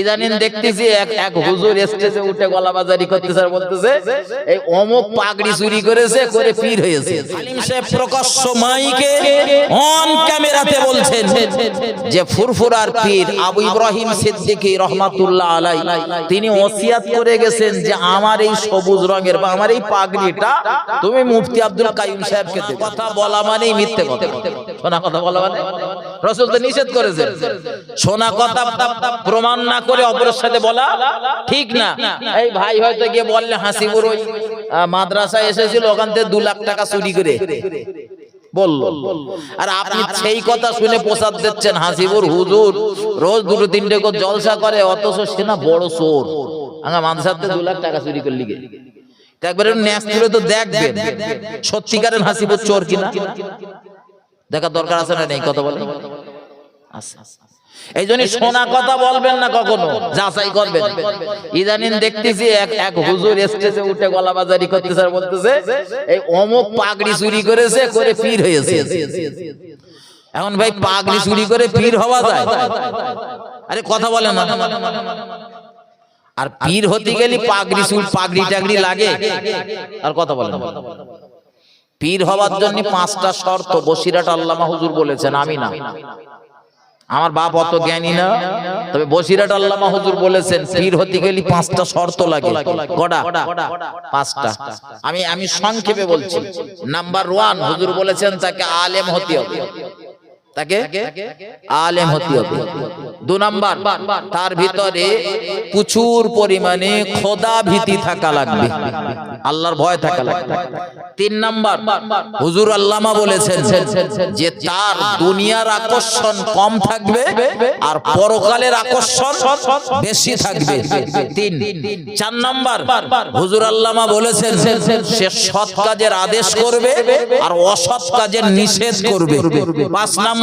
ইদানিন দেখতেছি এক এক হুজুর স্টেজে উঠে করতেছে আর বলতেছে এই অমুক পাগড়ি চুরি করেছে করে পীর হয়েছে। আলিম সাহেব প্রকাশ্য মাইকে অন ক্যামেরাতে বলছেন যে ফুরফুরার পীর আবু ইব্রাহিম সিদ্দিকী রহমাতুল্লাহ আলাই তিনি ওসিয়াত করে গেছেন যে আমার এই সবুজ রঙের বা আমার এই পাগড়িটা তুমি মুফতি আব্দুল কাইম সাহেবকে দেবে। কথা বলা মানেই মিথ্যে কথা। শোনা কথা বলা মানে? রসুল তো নিষেধ করেছেন শোনা কথা প্রমাণ না করে অপরের সাথে বলা ঠিক না। এই ভাই হয়তো গিয়ে বললে হাসিপুর ওই মাদ্রাসায় এসেছিল ওখান থেকে দু লাখ টাকা চুরি করে। বলল। আর আপনি সেই কথা শুনে প্রসাদ দিচ্ছেন হাসিপুর হুজুর রোজ দুটো তিনটে করে জলসা করে অথচ সে না বড় চোর। আমার মাদ্রাসাতে দু লাখ টাকা চুরি করলি গে। তা একবারে ন্যাস তুলে তো দেখবেন। সত্যিকারের হাসিপুর চোর কিনা? দেখার দরকার আছে না নেই? কথা বলে আছে। এই জন্য শোনা কথা বলবেন না কখনো? যাচাই করবেন। ইদানিন দেখতেছি এক এক হুজুর স্টেজে উঠে গলা বাজারি করতেছে আর বলতেছে এই অমুক পাগড়ি চুরি করেছে করে পীর হয়েছে এখন ভাই পাগড়ি চুরি করে পীর হওয়া যায়? আরে কথা বলে না। আর পীর হতে গেলে পাগড়ি চুল পাগড়ি টাগড়ি লাগে। আর কথা বলে না। পীর হওয়ার জন্য পাঁচটা শর্ত বসিরাট আল্লামা হুজুর বলেছেন, আমি না। আমার বাপ অত জ্ঞানী না, তবে বসিরাট আল্লামা হুজুর বলেছেন, পীর হতে গেলে পাঁচটা শর্ত লাগে। কটা? পাঁচটা। আমি আমি সংক্ষেপে বলছি। নাম্বার ওয়ান, হুজুর বলেছেন তাকে আলেম হতে হবে। তাকে আলেম হতে হবে দু নাম্বার তার ভিতরে প্রচুর পরিমাণে খোদা ভীতি থাকা লাগবে। আল্লাহর ভয় থাকা লাগবে। তিন নাম্বার হুজুর আল্লামা বলেছেন যে তার দুনিয়ার আকর্ষণ কম থাকবে আর পরকালের আকর্ষণ বেশি থাকবে। তিন চার নাম্বার হুজুর আল্লামা বলেছেন সে সৎ কাজের আদেশ করবে আর অসৎ কাজের নিষেধ করবে। পাঁচ নাম্বার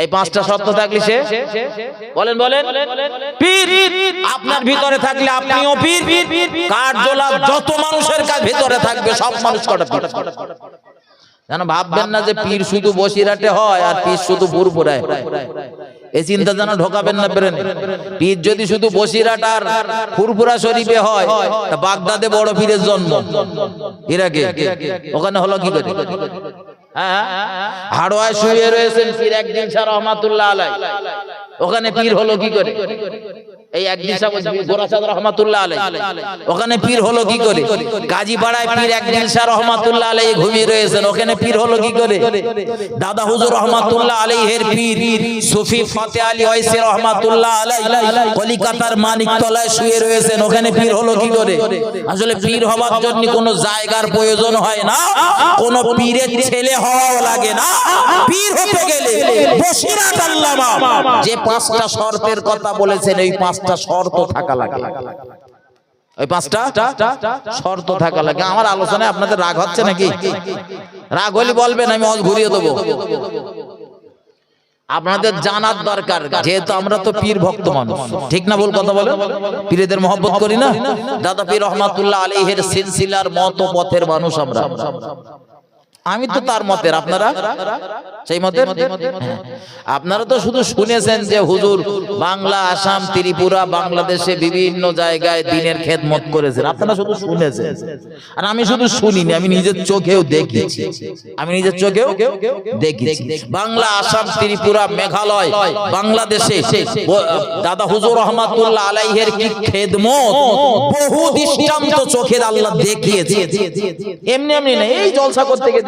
এই পাঁচটা শর্ত থাকলে সে বলেন বলেন। পীর আপনার ভিতরে থাকলে আপনিও পীর। কার্যলা যত মানুষের কাছে ভিতরে থাকবে সব মানুষ কটা পীর? যেন ভাববেন না যে পীর শুধু বসিরাটে হয় আর পীর শুধু পুরপুরায় এই চিন্তা যেন ঢোকাবেন না পেরেন পীর যদি শুধু বসিরাট আর ফুরফুরা শরীফে হয় তা বাগদাদে বড় পীরের জন্ম। ইরাকে ওখানে হলো কি করে? হাড়োয়ায় শুয়ে রয়েছেন পীর একদিন শাহ রহমাতুল্লাহ আলাই ওখানে পীর হলো কি করে? এই একদিন গোরাসাদ রহমাতুল্লাহ আলাই ওখানে পীর হলো কি করে? গাজীপাড়ায় পীর একদিন শাহ রহমাতুল্লাহ আলাই ঘুমিয়ে রয়েছেন। ওখানে পীর হলো কি করে? দাদা হুজুর রহমাতুল্লাহ আলাইহের পীর সুফি ফতে আলী ওয়াইসি রহমাতুল্লাহ আলাই কলিকাতার মানিক তলায় শুয়ে রয়েছেন। ওখানে পীর হলো কি করে? আসলে পীর হওয়ার জন্য কোনো জায়গার প্রয়োজন হয় না। কোন পীরের ছেলে হওয়াও লাগে না। পীর হতে গেলে বসিরাত আল্লামা। যে পাঁচটা শর্তের কথা বলেছেন এই পাঁচটা শর্ত থাকা লাগে। ওই পাঁচটা? শর্ত থাকা লাগে। আমার আলোচনায় আপনাদের রাগ হচ্ছে নাকি? রাগ হলে বলবেন আমি ঘুরিয়ে দেবো। আপনাদের জানার দরকার যেহেতু আমরা তো পীর ভক্ত মানুষ। ঠিক না বল কথা বলে পীরেদের মহব্বত করি না? দাদা পীর রহমাতুল্লাহ আলীহের সিলসিলার মত পথের মানুষ আমরা। আমি তো তার মতের আপনারা? সেই হ্যাঁ। আপনারা তো শুধু শুনেছেন যে হুজুর বাংলা আসাম ত্রিপুরা বাংলাদেশে বিভিন্ন জায়গায় দিনের খেদমত করেছেন। আপনারা শুধু শুনেছেন। আর আমি শুধু শুনিনি আমি নিজের চোখেও দেখেছি। আমি নিজের চোখেও দেখেছি। বাংলা আসাম ত্রিপুরা মেঘালয় বাংলাদেশে দাদা হুজুর রহমাতুল্লাহ আলাইহের কি খেদমত? বহু দৃষ্টান্ত চোখের আল্লাহ দেখিয়েছে এমনি এমনি না এই জলসা করতে গিয়ে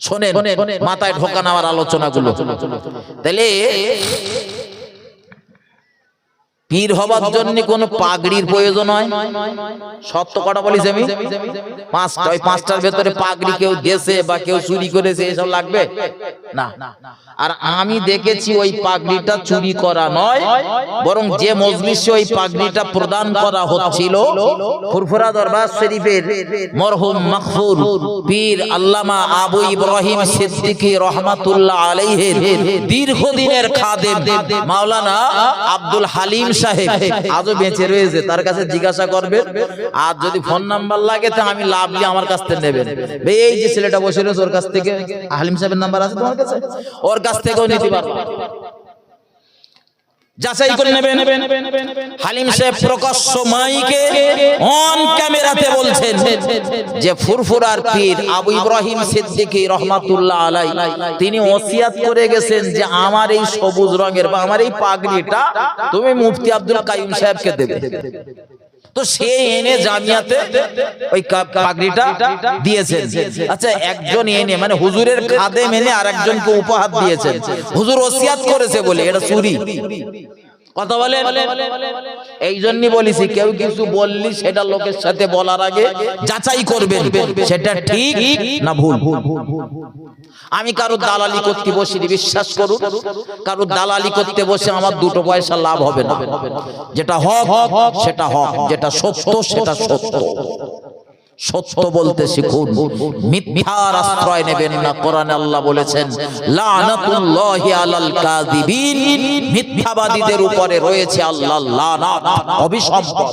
শোনেন মাথায় ঢোকা নেওয়ার আলোচনাগুলো। তাহলে পীর হবার জন্য কোনো পাগড়ির প্রয়োজন হয়? সত্য কটা বলিস আমি? পাঁচটা, ওই পাঁচটার ভেতরে পাগড়ি কেউ দেশে বা কেউ চুরি করেছে, এসব লাগবে? না। আর আমি দেখেছি ওই পাগড়িটা চুরি করা নয়, বরং যে মজলিসে ওই পাগড়িটা প্রদান করা হচ্ছিল, ফুরফুরা দরবার শরীফের মরহুম মখফুর পীর আল্লামা আবু ইব্রাহিম সিদ্দিকী রহমাতুল্লাহ আলাইহির দীর্ঘদিনের খাদেম মাওলানা আব্দুল হালিম সাহেব আজও বেঁচে রয়েছে তার কাছে জিজ্ঞাসা করবে। আর যদি ফোন নাম্বার লাগে তা আমি লাভলি আমার কাছ থেকে নেবেন। এই যে ছেলেটা বসে রয়েছে ওর কাছ থেকে হালিম সাহেবের নাম্বার আছে তোমার কাছে? ওর কাছ থেকেও নিতে পারবে যাচাই করে নেবেন। হালিম সাহেব প্রকাশ্য মাইকে অন ক্যামেরাতে বলছেন যে ফুরফুরার পীর আবু ইব্রাহিম সিদ্দিকী রহমাতুল্লাহ আলাই তিনি ওসিয়াত করে গেছেন যে আমার এই সবুজ রঙের বা আমার এই পাগড়িটা তুমি মুফতি আব্দুল কাইম সাহেবকে দেবে। তো সে এনে জামিয়াতে ওই পাগড়িটা দিয়েছেন। আচ্ছা একজন এনে মানে হুজুরের খাদেম মেনে আর একজনকে উপহার দিয়েছেন। হুজুর ওসিয়াত করেছে বলে, এটা চুরি। কথা বলে এই জন্যই বলিছি, কেউ কিছু বললি সেটা লোকের সাথে বলার আগে যাচাই করবেন, সেটা ঠিক না ভুল। আমি কারও দালালি করতে বসি বিশ্বাস করুন কারও দালালি করতে বসে আমার দুটো পয়সা লাভ হবে না। যেটা হক সেটা হক। যেটা সত্য সেটা সত্য সত্য। বলতে শিখুন। মিথ্যার আশ্রয় নেবেন না কোরআনে আল্লাহ বলেছেন লানাতুল্লাহি আলাল কাযিবিন। মিথ্যাবাদীদের উপরে রয়েছে আল্লাহ লানাত অভিসম্পদ